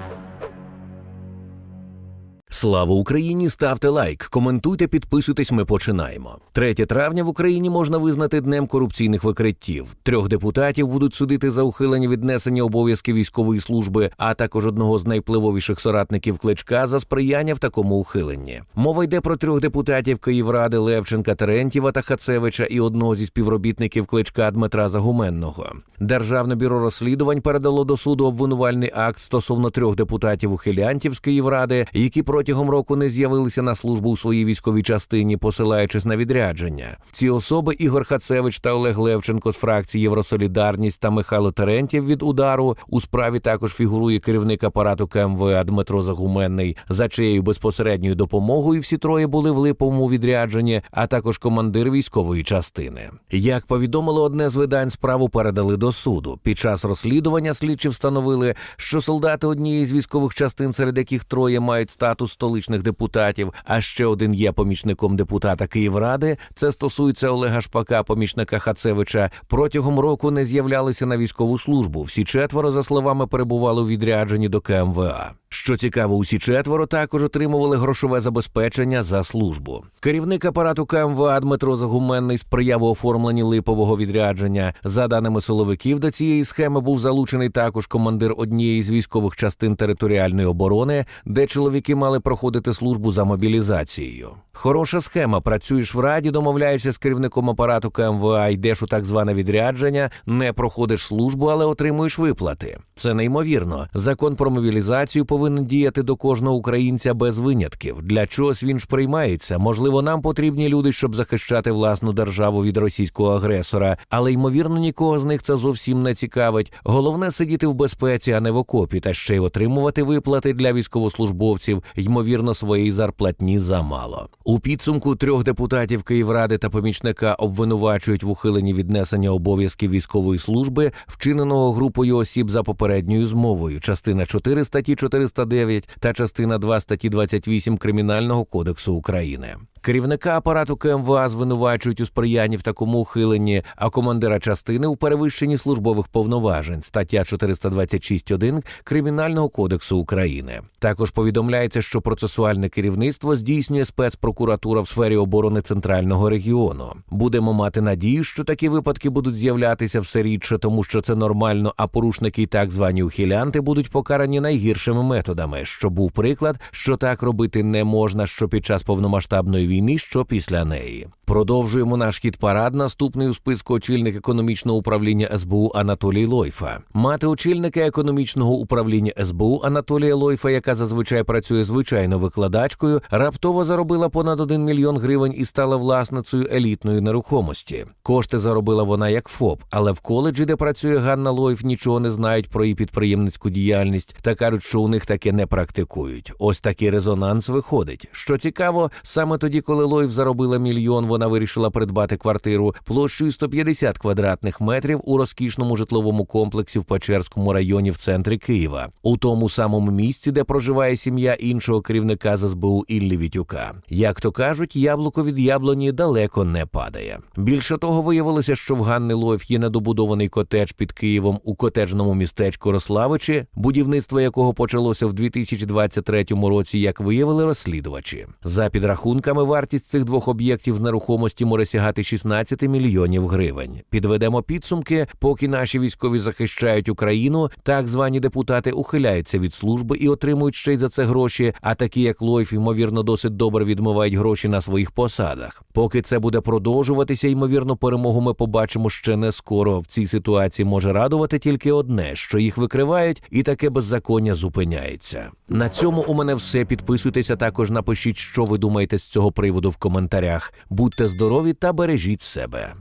Thank you. Слава Україні! Ставте лайк, коментуйте, підписуйтесь. Ми починаємо. 3 травня в Україні можна визнати днем корупційних викриттів. Трьох депутатів будуть судити за ухилення віднесення обов'язків військової служби, а також одного з найвпливовіших соратників кличка за сприяння в такому ухиленні. Мова йде про трьох депутатів Київради Левченка, Терентєва та Хацевича і одного зі співробітників кличка Дмитра Загуменного. Державне бюро розслідувань передало до суду обвинувальний акт стосовно трьох депутатів ухилянтів з Київради, які протягом року не з'явилися на службу у своїй військовій частині, посилаючись на відрядження. Ці особи Ігор Хацевич та Олег Левченко з фракції Євросолідарність та Михайло Терентєв від удару. У справі також фігурує керівник апарату КМВА Дмитро Загуменний, за чиєю безпосередньою допомогою всі троє були в липовому відрядженні, а також командир військової частини. Як повідомило одне з видань, справу передали до суду. Під час розслідування слідчі встановили, що солдати однієї з військових частин, серед яких троє мають статус столичних депутатів, а ще один є помічником депутата Київради. Це стосується Олега Шпака, помічника Хацевича. Протягом року не з'являлися на військову службу. Всі четверо, за словами, перебували у відрядженні до КМВА. Що цікаво, усі четверо також отримували грошове забезпечення за службу. Керівник апарату КМВА Дмитро Загуменний сприяв у оформленні липового відрядження. За даними силовиків, до цієї схеми був залучений також командир однієї з військових частин територіальної оборони, де чоловіки мали проходити службу за мобілізацією. Хороша схема. Працюєш в раді, домовляєшся з керівником апарату КМВА, йдеш у так зване відрядження, не проходиш службу, але отримуєш виплати. Це неймовірно. Закон про мобілізацію повинен діяти до кожного українця без винятків. Для чогось він ж приймається. Можливо, нам потрібні люди, щоб захищати власну державу від російського агресора, але ймовірно нікого з них це зовсім не цікавить. Головне сидіти в безпеці, а не в окопі, та ще й отримувати виплати для військовослужбовців, ймовірно, своєї зарплатні замало. У підсумку трьох депутатів Київради та помічника обвинувачують в ухиленні віднесення обов'язків військової служби, вчиненого групою осіб за попередньою змовою, частина 4 статті 409 та частина 2 статті 28 Кримінального кодексу України. Керівника апарату КМВА звинувачують у сприянні в такому ухиленні, а командира частини у перевищенні службових повноважень стаття 426.1 Кримінального кодексу України. Також повідомляється, що процесуальне керівництво здійснює спецпрокуратура в сфері оборони центрального регіону. Будемо мати надію, що такі випадки будуть з'являтися все рідше, тому що це нормально. А порушники і так звані ухилянти будуть покарані найгіршими методами. Що був приклад, що так робити не можна, що під час повномасштабної війни, що після неї. Продовжуємо наш хід парад. Наступний у списку очільник економічного управління СБУ Анатолій Лойфа. Мати очільника економічного управління СБУ Анатолія Лойфа, яка зазвичай працює звичайно викладачкою, раптово заробила понад 1 мільйон гривень і стала власницею елітної нерухомості. Кошти заробила вона як ФОП, але в коледжі, де працює Ганна Лойф, нічого не знають про її підприємницьку діяльність та кажуть, що у них таке не практикують. Ось такий резонанс виходить. Що цікаво, саме тоді, коли Лойф заробила мільйон, вона вирішила придбати квартиру площею 150 квадратних метрів у розкішному житловому комплексі в Печерському районі в центрі Києва, у тому самому місці, де проживає сім'я іншого керівника з СБУ Іллі Вітюка. Як то кажуть, яблуко від яблуні далеко не падає. Більше того, виявилося, що в Ганни Лойф є недобудований котедж під Києвом у котеджному містечку Рославичі, будівництво якого почалося в 2023 році, як виявили розслідувачі. За підрахунками, вартість цих двох об'єктів нерухомості може сягати 16 мільйонів гривень. Підведемо підсумки, поки наші військові захищають Україну, так звані депутати ухиляються від служби і отримують ще й за це гроші. А такі, як Лойф, ймовірно, досить добре відмивають гроші на своїх посадах. Поки це буде продовжуватися, ймовірно, перемогу ми побачимо ще не скоро. В цій ситуації може радувати тільки одне, що їх викривають, і таке беззаконня зупиняється. На цьому у мене все. Підписуйтеся також, напишіть, що ви думаєте з цього приводу в коментарях. Будьте здорові та бережіть себе.